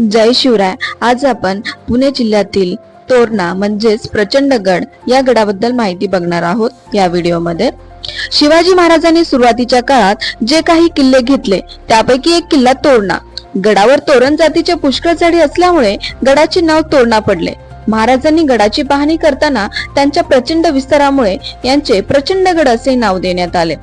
जय शिवराय. आज आपण पुणे जिल्ह्यातील तोरणा म्हणजेच प्रचंड गड या गडाबद्दल माहिती बघणार आहोत या व्हिडिओमध्ये. शिवाजी महाराजांनी सुरुवातीच्या काळात जे काही किल्ले घेतले त्यापैकी एक किल्ला तोरणा. गडावर तोरण जातीचे पुष्कळ चढी असल्यामुळे गडाचे नाव तोरणा पडले. महाराजांनी गडाची पाहणी करताना त्यांच्या प्रचंड विस्तारामुळे यांचे प्रचंड गड असे नाव देण्यात आले.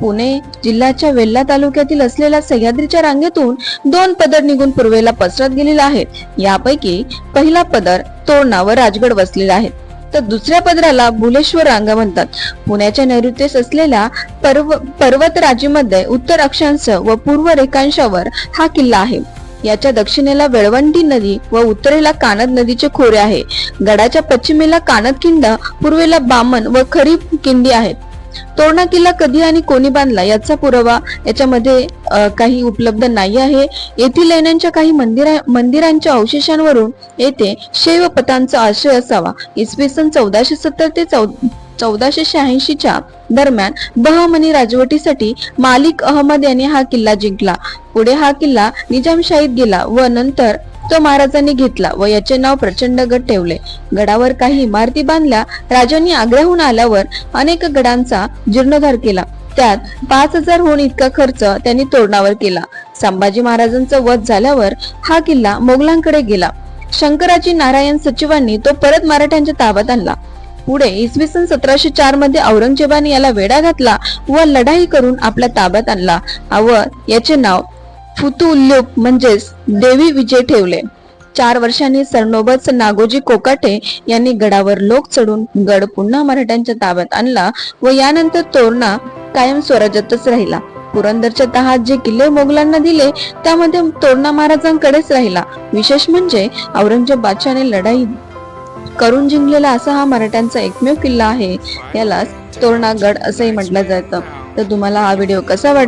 पुणे जिल्ह्याच्या वेल्ला तालुक्यातील असलेल्या सह्याद्रीच्या रांगेतून दोन पदर निघून पूर्वेला पसरत गेलेले आहेत. यापैकी पहिला पदर तोरणा व राजगड वसलेला आहे. तर दुसऱ्या पदराला भुलेश्वर रांगा म्हणतात. पुण्याच्या नैऋत्येस असलेल्या पर्व पर्वतराजीमध्ये उत्तर अक्षांश व पूर्व रेखांशावर हा किल्ला आहे. याच्या दक्षिणेला वेळवंडी नदी व उत्तरेला कानद नदीचे खोरे आहे. गडाच्या पश्चिमेला कानद किंड पूर्वेला बामण व खरीप किंडी आहेत. तोरणा किल्ला कधी आणि कोणी बांधला याचा पुरावा याच्यामध्ये काही उपलब्ध नाही आहे. येथील लेण्यांच्या काही मंदिरा मंदिरांच्या अवशेषांवरून येथे शैव पतांचा आश्रय असावा. इसवी सन चौदाशे सत्तर ते चौ चौदाशे शहाऐंशीच्या दरम्यान बहमनी राजवटीसाठी मालिक अहमद यांनी हा किल्ला जिंकला. पुढे हा किल्ला निजामशाहीत गेला व नंतर तो महाराजांनी घेतला व याचे नाव प्रचंडगड ठेवले. गडावर काही इमारती बांधल्या राजांनी आग्र्याहून आल्यावर अनेक गडांचा जीर्णोद्धार केला. त्यात पाच हजारहून इतका खर्च त्यांनी तोरणावर केला. संभाजी महाराजांचा वध झाल्यावर हा किल्ला मोगलांकडे गेला. शंकराजी नारायण सचिवांनी तो परत मराठ्यांच्या ताब्यात आणला. पुढे इसवी सन सतराशे चारमध्ये औरंगजेबाने याला वेढा घातला व लढाई करून आपल्या ताब्यात आणला. व याचे नाव फुतुल्युक म्हणजेच देवी विजय ठेवले. चार वर्षांनी सरनोबत नागोजी कोकाटे यांनी गडावर लोक चढून गड पुन्हा मराठ्यांच्या ताब्यात आणला व यानंतर तोरणा कायम स्वराज्यातच राहिला. पुरंदरच्या तहात जे किल्ले मोगलांना दिले त्यामध्ये तोरणा महाराजांकडेच राहिला. विशेष म्हणजे औरंगजेब बादशाने लढाई करून जिंकलेला असा हा मराठ्यांचा एकमेव किल्ला आहे. याला तोरणागड असंही म्हटलं जातं. तर तुम्हाला हा व्हिडिओ कसा वाटतो